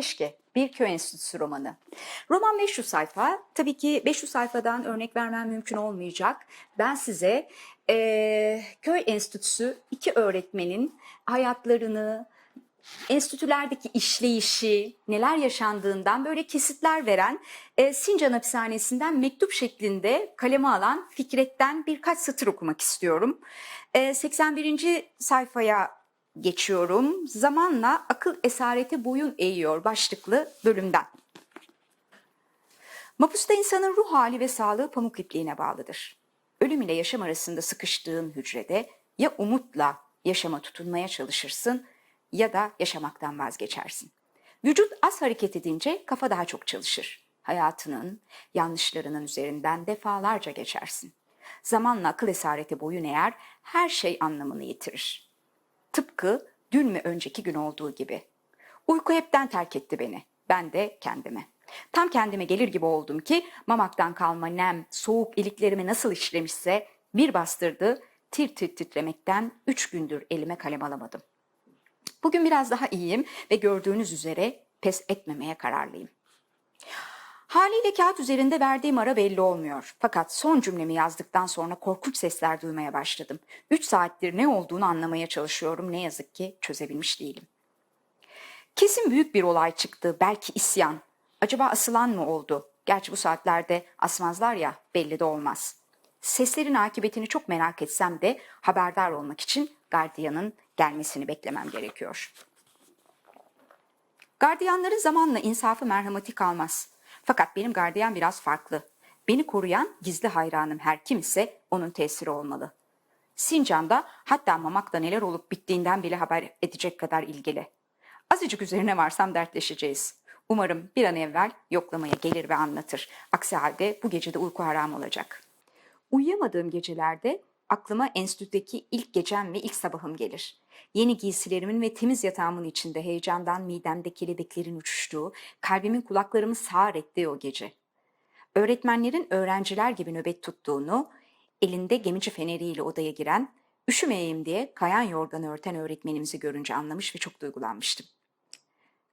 Keşke bir köy enstitüsü romanı. Roman 500 sayfa. Tabii ki 500 sayfadan örnek vermem mümkün olmayacak. Ben size eee, köy enstitüsü iki öğretmenin hayatlarını, enstitülerdeki işleyişi, neler yaşandığından böyle kesitler veren e, Sincan Hapishanesi'nden mektup şeklinde kaleme alan Fikret'ten birkaç satır okumak istiyorum. E, 81. sayfaya geçiyorum. Zamanla akıl esarete boyun eğiyor başlıklı bölümden. Mapusta insanın ruh hali ve sağlığı pamuk ipliğine bağlıdır. Ölüm ile yaşam arasında sıkıştığın hücrede ya umutla yaşama tutunmaya çalışırsın ya da yaşamaktan vazgeçersin. Vücut az hareket edince kafa daha çok çalışır. Hayatının, yanlışlarının üzerinden defalarca geçersin. Zamanla akıl esarete boyun eğer her şey anlamını yitirir. Tıpkı dün mü önceki gün olduğu gibi. Uyku hepten terk etti beni. Ben de kendime. Tam kendime gelir gibi oldum ki mamaktan kalma nem, soğuk iliklerimi nasıl işlemişse bir bastırdı, tir tir titremekten üç gündür elime kalem alamadım. Bugün biraz daha iyiyim ve gördüğünüz üzere pes etmemeye kararlıyım. Haliyle kağıt üzerinde verdiğim ara belli olmuyor. Fakat son cümlemi yazdıktan sonra korkunç sesler duymaya başladım. Üç saattir ne olduğunu anlamaya çalışıyorum. Ne yazık ki çözebilmiş değilim. Kesin büyük bir olay çıktı. Belki isyan. Acaba asılan mı oldu? Gerçi bu saatlerde asmazlar ya belli de olmaz. Seslerin akıbetini çok merak etsem de haberdar olmak için gardiyanın gelmesini beklemem gerekiyor. Gardiyanların zamanla insafı merhameti kalmaz. Fakat benim gardiyan biraz farklı. Beni koruyan gizli hayranım her kim ise onun tesiri olmalı. Sincan'da hatta Mamak'ta neler olup bittiğinden bile haber edecek kadar ilgili. Azıcık üzerine varsam dertleşeceğiz. Umarım bir an evvel yoklamaya gelir ve anlatır. Aksi halde bu gecede uyku haram olacak. Uyuyamadığım gecelerde aklıma enstitüdeki ilk gecem ve ilk sabahım gelir. Yeni giysilerimin ve temiz yatağımın içinde heyecandan midemde kelebeklerin uçuştuğu, kalbimin kulaklarımı sağır ettiği o gece. Öğretmenlerin öğrenciler gibi nöbet tuttuğunu, elinde gemici feneriyle odaya giren, üşümeyeyim diye kayan yorganı örten öğretmenimizi görünce anlamış ve çok duygulanmıştım.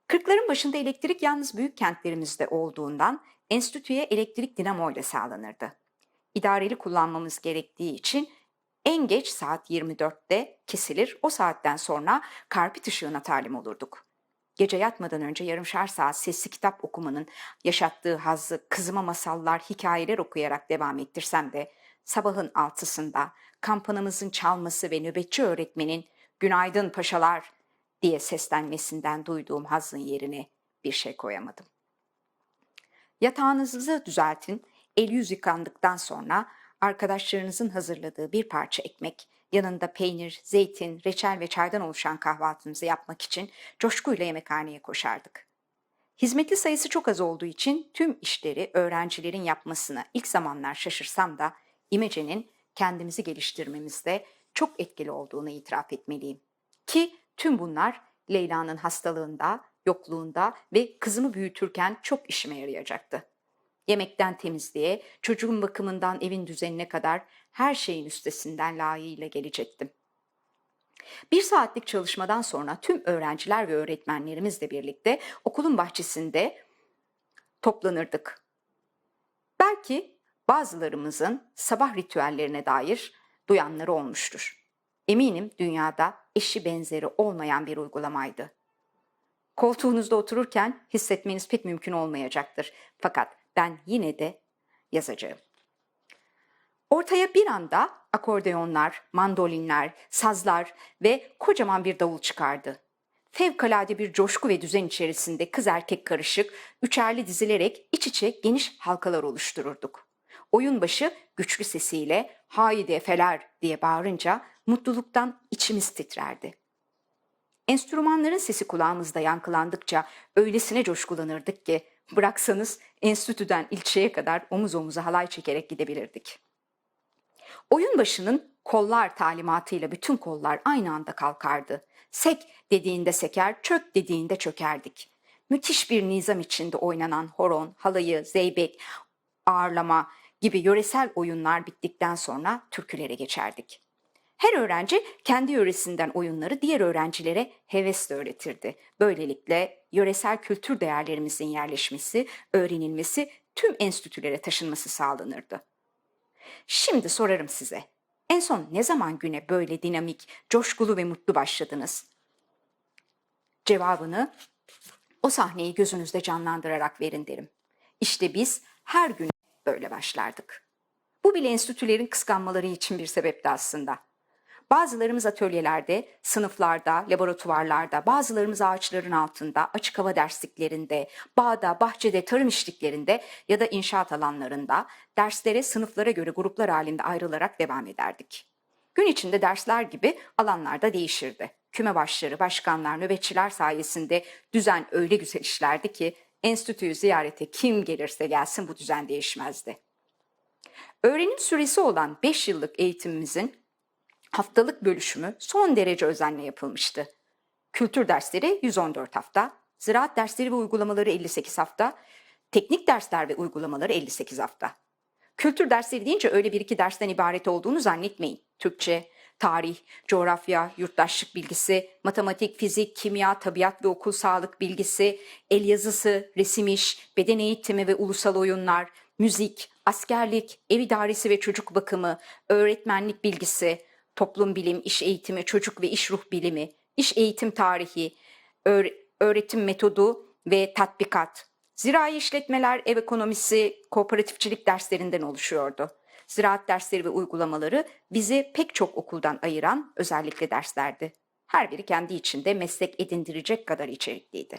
Kırkların başında elektrik yalnız büyük kentlerimizde olduğundan enstitüye elektrik dinamo ile sağlanırdı. İdareli kullanmamız gerektiği için en geç saat 24'te kesilir. O saatten sonra karpit ışığına talim olurduk. Gece yatmadan önce yarımşar saat sesli kitap okumanın yaşattığı hazzı kızıma masallar, hikayeler okuyarak devam ettirsem de sabahın altısında kampanamızın çalması ve nöbetçi öğretmenin günaydın paşalar diye seslenmesinden duyduğum hazzın yerine bir şey koyamadım. Yatağınızı düzeltin, el yüz yıkandıktan sonra arkadaşlarınızın hazırladığı bir parça ekmek, yanında peynir, zeytin, reçel ve çaydan oluşan kahvaltımızı yapmak için coşkuyla yemekhaneye koşardık. Hizmetli sayısı çok az olduğu için tüm işleri öğrencilerin yapmasına ilk zamanlar şaşırsam da İmece'nin kendimizi geliştirmemizde çok etkili olduğunu itiraf etmeliyim. Ki tüm bunlar Leyla'nın hastalığında, yokluğunda ve kızımı büyütürken çok işime yarayacaktı. Yemekten temizliğe, çocuğun bakımından evin düzenine kadar her şeyin üstesinden layığıyla gelecektim. Bir saatlik çalışmadan sonra tüm öğrenciler ve öğretmenlerimizle birlikte okulun bahçesinde toplanırdık. Belki bazılarımızın sabah ritüellerine dair duyanları olmuştur. Eminim dünyada eşi benzeri olmayan bir uygulamaydı. Koltuğunuzda otururken hissetmeniz pek mümkün olmayacaktır. Fakat ben yine de yazacağım. Ortaya bir anda akordeonlar, mandolinler, sazlar ve kocaman bir davul çıkardı. Fevkalade bir coşku ve düzen içerisinde kız erkek karışık, üçerli dizilerek iç içe geniş halkalar oluştururduk. Oyun başı güçlü sesiyle haydi efeler diye bağırınca mutluluktan içimiz titrerdi. Enstrümanların sesi kulağımızda yankılandıkça öylesine coşkulanırdık ki bıraksanız enstitüden ilçeye kadar omuz omuza halay çekerek gidebilirdik. Oyun başının kollar talimatıyla bütün kollar aynı anda kalkardı. Sek dediğinde seker, çök dediğinde çökerdik. Müthiş bir nizam içinde oynanan horon, halayı, zeybek, ağırlama gibi yöresel oyunlar bittikten sonra türkülere geçerdik. Her öğrenci kendi yöresinden oyunları diğer öğrencilere hevesle öğretirdi. Böylelikle yöresel kültür değerlerimizin yerleşmesi, öğrenilmesi, tüm enstitülere taşınması sağlanırdı. Şimdi sorarım size. En son ne zaman güne böyle dinamik, coşkulu ve mutlu başladınız? Cevabını o sahneyi gözünüzde canlandırarak verin derim. İşte biz her gün böyle başlardık. Bu bile enstitülerin kıskanmaları için bir sebepti aslında. Bazılarımız atölyelerde, sınıflarda, laboratuvarlarda, bazılarımız ağaçların altında, açık hava dersliklerinde, bağda, bahçede, tarım işliklerinde ya da inşaat alanlarında derslere sınıflara göre gruplar halinde ayrılarak devam ederdik. Gün içinde dersler gibi alanlarda değişirdi. Küme başları, başkanlar, nöbetçiler sayesinde düzen öyle güzel işlerdi ki enstitüyü ziyarete kim gelirse gelsin bu düzen değişmezdi. Öğrenim süresi olan 5 yıllık eğitimimizin haftalık bölüşümü son derece özenle yapılmıştı. Kültür dersleri 114 hafta, ziraat dersleri ve uygulamaları 58 hafta, teknik dersler ve uygulamaları 58 hafta. Kültür dersleri deyince öyle bir iki dersten ibaret olduğunu zannetmeyin. Türkçe, tarih, coğrafya, yurttaşlık bilgisi, matematik, fizik, kimya, tabiat ve okul sağlık bilgisi, el yazısı, resim iş, beden eğitimi ve ulusal oyunlar, müzik, askerlik, ev idaresi ve çocuk bakımı, öğretmenlik bilgisi, toplum bilim, iş eğitimi, çocuk ve iş ruh bilimi, iş eğitim tarihi, öğ- öğretim metodu ve tatbikat, zirai işletmeler, ev ekonomisi, kooperatifçilik derslerinden oluşuyordu. Ziraat dersleri ve uygulamaları bizi pek çok okuldan ayıran özellikle derslerdi. Her biri kendi içinde meslek edindirecek kadar içerikliydi.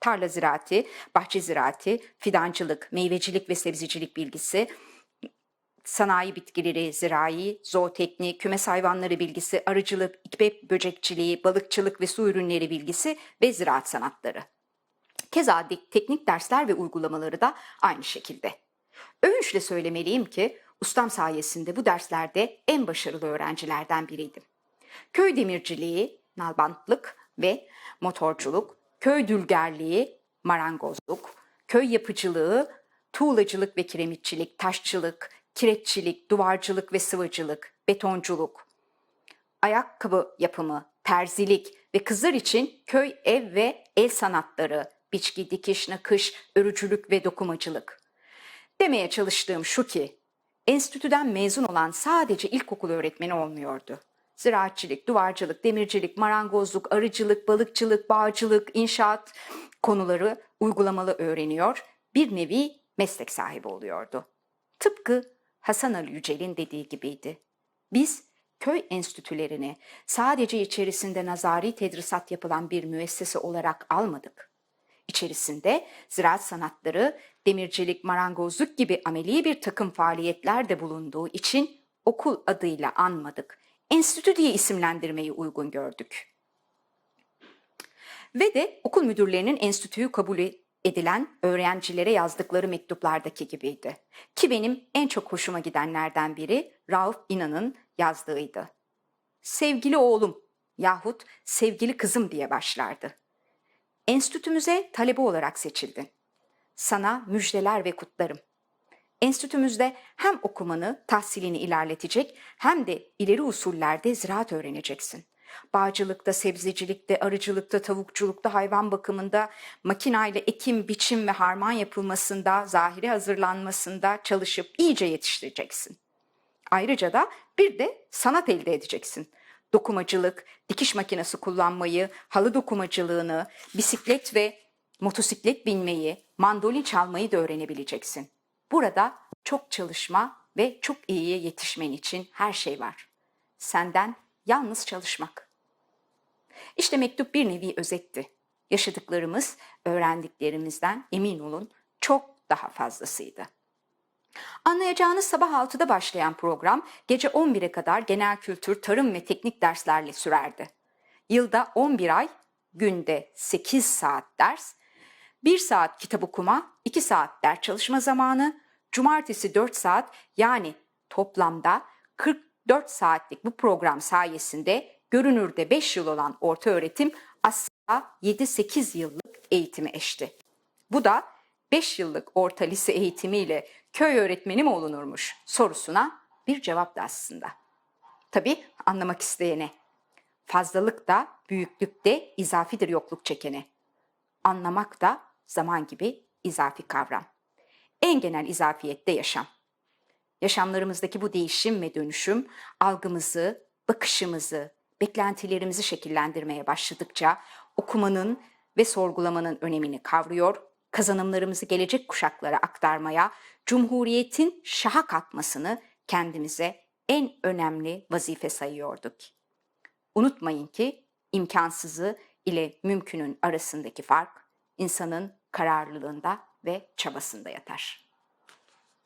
Tarla ziraati, bahçe ziraati, fidancılık, meyvecilik ve sebzecilik bilgisi, sanayi bitkileri, zirai, zooteknik, kümes hayvanları bilgisi, arıcılık, ikbep böcekçiliği, balıkçılık ve su ürünleri bilgisi ve ziraat sanatları. Keza teknik dersler ve uygulamaları da aynı şekilde. Övünçle söylemeliyim ki ustam sayesinde bu derslerde en başarılı öğrencilerden biriydim. Köy demirciliği, nalbantlık ve motorculuk, köy dülgerliği, marangozluk, köy yapıcılığı, tuğlacılık ve kiremitçilik, taşçılık, kireççilik, duvarcılık ve sıvacılık, betonculuk, ayakkabı yapımı, terzilik ve kızlar için köy ev ve el sanatları, biçki, dikiş, nakış, örücülük ve dokumacılık. Demeye çalıştığım şu ki, enstitüden mezun olan sadece ilkokul öğretmeni olmuyordu. Ziraatçılık, duvarcılık, demircilik, marangozluk, arıcılık, balıkçılık, bağcılık, inşaat konuları uygulamalı öğreniyor, bir nevi meslek sahibi oluyordu. Tıpkı Hasan Ali Yücel'in dediği gibiydi. Biz köy enstitülerini sadece içerisinde nazari tedrisat yapılan bir müessese olarak almadık. İçerisinde ziraat sanatları, demircilik, marangozluk gibi ameli bir takım faaliyetler de bulunduğu için okul adıyla anmadık. Enstitü diye isimlendirmeyi uygun gördük. Ve de okul müdürlerinin enstitüyü kabul edilen öğrencilere yazdıkları mektuplardaki gibiydi. Ki benim en çok hoşuma gidenlerden biri Rauf İnan'ın yazdığıydı. Sevgili oğlum yahut sevgili kızım diye başlardı. Enstitümüze talebe olarak seçildin. Sana müjdeler ve kutlarım. Enstitümüzde hem okumanı, tahsilini ilerletecek hem de ileri usullerde ziraat öğreneceksin. Bağcılıkta, sebzecilikte, arıcılıkta, tavukçulukta, hayvan bakımında, makinayla ekim, biçim ve harman yapılmasında, zahiri hazırlanmasında çalışıp iyice yetiştireceksin. Ayrıca da bir de sanat elde edeceksin. Dokumacılık, dikiş makinesi kullanmayı, halı dokumacılığını, bisiklet ve motosiklet binmeyi, mandolin çalmayı da öğrenebileceksin. Burada çok çalışma ve çok iyiye yetişmen için her şey var. Senden yalnız çalışmak. İşte mektup bir nevi özetti. Yaşadıklarımız, öğrendiklerimizden emin olun çok daha fazlasıydı. Anlayacağınız sabah 6'da başlayan program gece 11'e kadar genel kültür, tarım ve teknik derslerle sürerdi. Yılda 11 ay, günde 8 saat ders, 1 saat kitap okuma, 2 saat ders çalışma zamanı, cumartesi 4 saat yani toplamda 44 saatlik bu program sayesinde görünürde 5 yıl olan orta öğretim aslında 7-8 yıllık eğitimi eşti. Bu da 5 yıllık orta lise eğitimiyle köy öğretmeni mi olunurmuş sorusuna bir cevaptı aslında. Tabii anlamak isteyene. Fazlalık da büyüklük de izafidir yokluk çekene. Anlamak da zaman gibi izafi kavram. En genel izafiyette yaşam. Yaşamlarımızdaki bu değişim ve dönüşüm algımızı, bakışımızı, beklentilerimizi şekillendirmeye başladıkça okumanın ve sorgulamanın önemini kavruyor, kazanımlarımızı gelecek kuşaklara aktarmaya, Cumhuriyet'in şaha kalkmasını kendimize en önemli vazife sayıyorduk. Unutmayın ki imkansızı ile mümkünün arasındaki fark insanın kararlılığında ve çabasında yatar.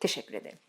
Teşekkür ederim.